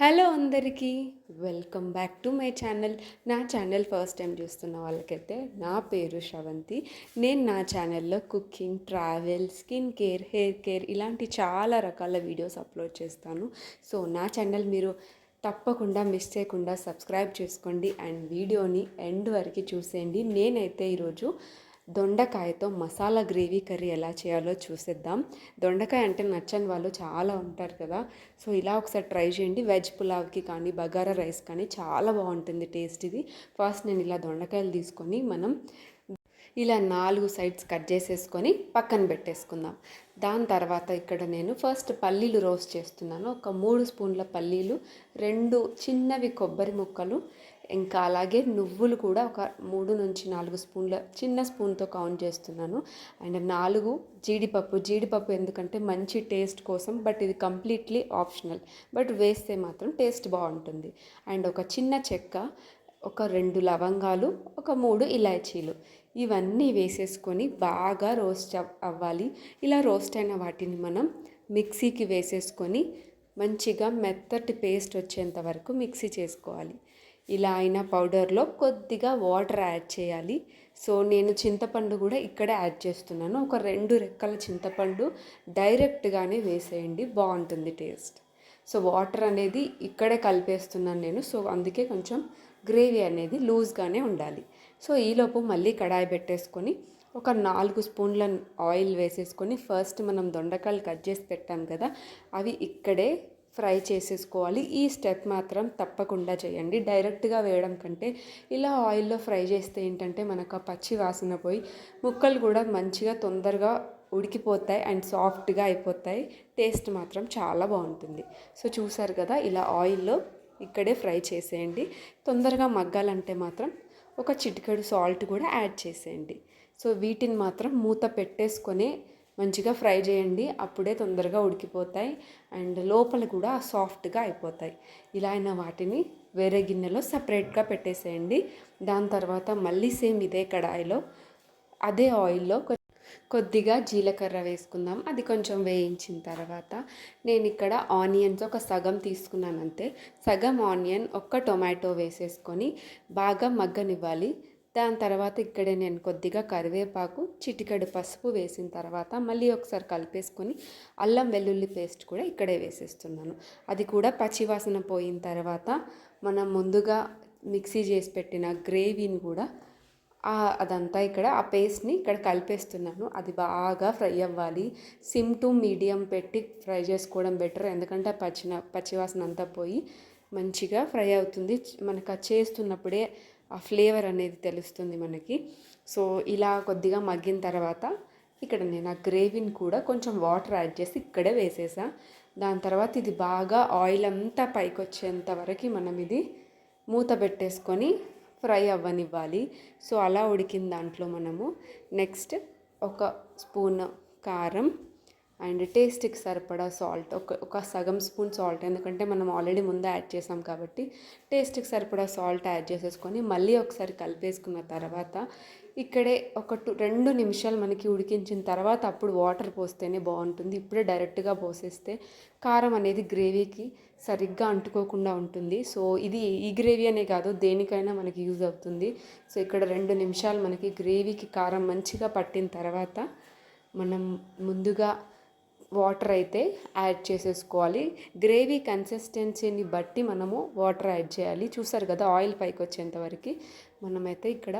Hello అందరికీ welcome back to my channel. నా channel first time చూస్తున్న వాళ్ళకైతే నా పేరు శ్రవంతి. నేను నా ఛానల్లో cooking travel skin care hair care ఇలాంటి చాలా రకాల వీడియోస్ అప్లోడ్ చేస్తాను. సో నా ఛానల్ మీరు తప్పకుండా మిస్ చేయకుండా సబ్స్క్రైబ్ చేసుకోండి. అండ్ వీడియోని ఎండ్ వరకు చూసేయండి. నేనైతే ఈరోజు దొండకాయతో మసాలా గ్రేవీ కర్రీ ఎలా చేయాలో చూసేద్దాం. దొండకాయ అంటే నచ్చని వాళ్ళు చాలా ఉంటారు కదా. సో ఇలా ఒకసారి ట్రై చేయండి. వెజ్ పులావ్కి కానీ బగారా రైస్ కానీ చాలా బాగుంటుంది టేస్ట్ ఇది. ఫస్ట్ నేను ఇలా దొండకాయలు తీసుకొని మనం ఇలా నాలుగు సైడ్స్ కట్ చేసేసుకొని పక్కన పెట్టేసుకుందాం. దాని తర్వాత ఇక్కడ నేను ఫస్ట్ పల్లీలు రోస్ట్ చేస్తున్నాను. ఒక మూడు స్పూన్ల పల్లీలు రెండు చిన్నవి కొబ్బరి ముక్కలు ఇంకా అలాగే నువ్వులు కూడా ఒక మూడు నుంచి నాలుగు స్పూన్ల చిన్న స్పూన్తో కౌంట్ చేస్తున్నాను. అండ్ నాలుగు జీడిపప్పు జీడిపప్పు ఎందుకంటే మంచి టేస్ట్ కోసం బట్ ఇది కంప్లీట్లీ ఆప్షనల్. బట్ వేస్తే మాత్రం టేస్ట్ బాగుంటుంది. అండ్ ఒక చిన్న చెక్క ఒక రెండు లవంగాలు ఒక మూడు ఇలాచీలు. ఇవన్నీ వేసేసుకొని బాగా రోస్ట్ అవ్వాలి. ఇలా రోస్ట్ అయిన వాటిని మనం మిక్సీకి వేసేసుకొని మంచిగా మెత్తటి పేస్ట్ వచ్చేంత వరకు మిక్సీ చేసుకోవాలి. ఇలా అయిన పౌడర్లో కొద్దిగా వాటర్ యాడ్ చేయాలి. సో నేను చింతపండు కూడా ఇక్కడే యాడ్ చేస్తున్నాను. ఒక రెండు రెక్కల చింతపండు డైరెక్ట్గానే వేసేయండి. బాగుంటుంది టేస్ట్. సో వాటర్ అనేది ఇక్కడే కలిపేస్తున్నాను నేను. సో అందుకే కొంచెం గ్రేవీ అనేది లూజ్గానే ఉండాలి. సో ఈలోపు మళ్ళీ కడాయి పెట్టేసుకొని ఒక నాలుగు స్పూన్ల ఆయిల్ వేసేసుకొని ఫస్ట్ మనం దొండకాయలు కట్ చేసి పెట్టాం కదా అవి ఇక్కడే ఫ్రై చేసేసుకోవాలి. ఈ స్టెప్ మాత్రం తప్పకుండా చేయండి. డైరెక్ట్గా వేయడం కంటే ఇలా ఆయిల్లో ఫ్రై చేస్తే ఏంటంటే మనకు ఆ పచ్చి వాసన పోయి ముక్కలు కూడా మంచిగా తొందరగా ఉడికిపోతాయి అండ్ సాఫ్ట్గా అయిపోతాయి. టేస్ట్ మాత్రం చాలా బాగుంటుంది. సో చూసారు కదా ఇలా ఆయిల్లో ఇక్కడే ఫ్రై చేసేయండి. తొందరగా మగ్గాలంటే మాత్రం ఒక చిటికెడు సాల్ట్ కూడా యాడ్ చేసేయండి. సో వీటిని మాత్రం మూత పెట్టేసుకొని మంచిగా ఫ్రై చేయండి. అప్పుడే తొందరగా ఉడికిపోతాయి. అండ్ లోపల కూడా సాఫ్ట్గా అయిపోతాయి. ఇలా అయిన వాటిని వేరే గిన్నెలో సపరేట్గా పెట్టేసేయండి. దాని తర్వాత మళ్ళీ సేమ్ ఇదే కడాయిలో అదే ఆయిల్లో కొద్దిగా జీలకర్ర వేసుకుందాం. అది కొంచెం వేయించిన తర్వాత నేను ఇక్కడ ఆనియన్స్ ఒక సగం తీసుకున్నాను అంతే. సగం ఆనియన్ ఒక్క టొమాటో వేసేసుకొని బాగా మగ్గనివ్వాలి. దాని తర్వాత ఇక్కడే నేను కొద్దిగా కరివేపాకు చిటికెడు పసుపు వేసిన తర్వాత మళ్ళీ ఒకసారి కలిపేసుకొని అల్లం వెల్లుల్లి పేస్ట్ కూడా ఇక్కడే వేసేస్తున్నాను. అది కూడా పచ్చివాసన పోయిన తర్వాత మనం ముందుగా మిక్సీ చేసి పెట్టిన గ్రేవీని కూడా అదంతా ఇక్కడ ఆ పేస్ట్ని ఇక్కడ కలిపేస్తున్నాను. అది బాగా ఫ్రై అవ్వాలి. సిమ్ టు మీడియం పెట్టి ఫ్రై చేసుకోవడం బెటర్ ఎందుకంటే పచ్చిన పచ్చివాసన అంతా పోయి మంచిగా ఫ్రై అవుతుంది. మనకు చేస్తున్నప్పుడే ఆ ఫ్లేవర్ అనేది తెలుస్తుంది మనకి. సో ఇలా కొద్దిగా మగ్గిన తర్వాత ఇక్కడ నేను ఆ గ్రేవీని కూడా కొంచెం వాటర్ యాడ్ చేసి ఇక్కడే వేసేసా. దాని తర్వాత ఇది బాగా ఆయిల్ అంతా పైకి వచ్చేంత వరకు మనం ఇది మూత పెట్టేసుకొని ఫ్రై అవ్వనివ్వాలి. సో అలా ఉడికిన దాంట్లో మనము నెక్స్ట్ ఒక స్పూన్ కారం అండ్ టేస్ట్కి సరిపడా సాల్ట్. ఒక ఒక సగం స్పూన్ సాల్ట్. ఎందుకంటే మనం ఆల్రెడీ ముందే యాడ్ చేసాం కాబట్టి టేస్ట్కి సరిపడా సాల్ట్ యాడ్ చేసేసుకొని మళ్ళీ ఒకసారి కలిపేసుకున్న తర్వాత ఇక్కడే ఒక టూ రెండు నిమిషాలు మనకి ఉడికించిన తర్వాత అప్పుడు వాటర్ పోస్తేనే బాగుంటుంది. ఇప్పుడే డైరెక్ట్గా పోసేస్తే కారం అనేది గ్రేవీకి సరిగ్గా అంటుకోకుండా ఉంటుంది. సో ఇది ఈ గ్రేవీ అనే కాదు దేనికైనా మనకి యూజ్ అవుతుంది. సో ఇక్కడ రెండు నిమిషాలు మనకి గ్రేవీకి కారం మంచిగా పట్టిన తర్వాత మనం ముందుగా వాటర్ అయితే యాడ్ చేసేసుకోవాలి. గ్రేవీ కన్సిస్టెన్సీని బట్టి మనము వాటర్ యాడ్ చేయాలి. చూసారు కదా ఆయిల్ పైకి వచ్చేంతవరకు మనమైతే ఇక్కడ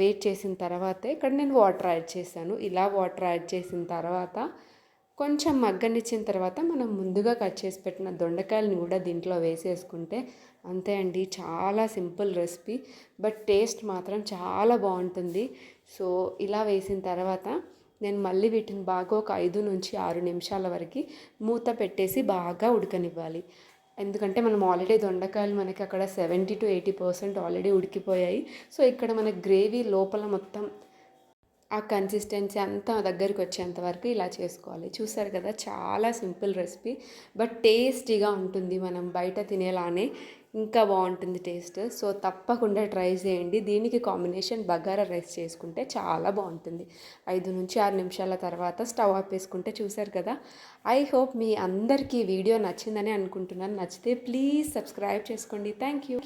వెయిట్ చేసిన తర్వాతే ఇక్కడ నేను వాటర్ యాడ్ చేశాను. ఇలా వాటర్ యాడ్ చేసిన తర్వాత కొంచెం మగ్గనిచ్చిన తర్వాత మనం ముందుగా కట్ చేసి పెట్టిన దొండకాయలని కూడా దీంట్లో వేసేసుకుంటే అంతే అండి చాలా సింపుల్ రెసిపీ. బట్ టేస్ట్ మాత్రం చాలా బాగుంటుంది. సో ఇలా వేసిన తర్వాత నేను మళ్ళీ వీటిని బాగా ఒక ఐదు నుంచి ఆరు నిమిషాల వరకు మూత పెట్టేసి బాగా ఉడకనివ్వాలి. ఎందుకంటే మనం ఆల్రెడీ దొండకాయలు మనకి అక్కడ seventy to eighty percent already ఉడికిపోయాయి. సో ఇక్కడ మన గ్రేవీ లోపల మొత్తం ఆ కన్సిస్టెన్సీ అంతా దగ్గరికి వచ్చేంత వరకు ఇలా చేసుకోవాలి. చూసారు కదా చాలా సింపుల్ రెసిపీ బట్ టేస్టీగా ఉంటుంది మనం బయట తినేలానే. ఇంకా బాగుంటుంది టేస్ట్. సో తప్పకుండా ట్రై చేయండి. దీనికి కాంబినేషన్ బగారా రైస్ చేసుకుంటే చాలా బాగుంటుంది. ఐదు నుంచి ఆరు నిమిషాల తర్వాత స్టవ్ ఆపేసుకుంటే చూశారు కదా? ఐ హోప్ మీ అందరికీ వీడియో నచ్చిందని అనుకుంటున్నాను. నచ్చితే ప్లీజ్ సబ్స్క్రైబ్ చేసుకోండి. Thank you.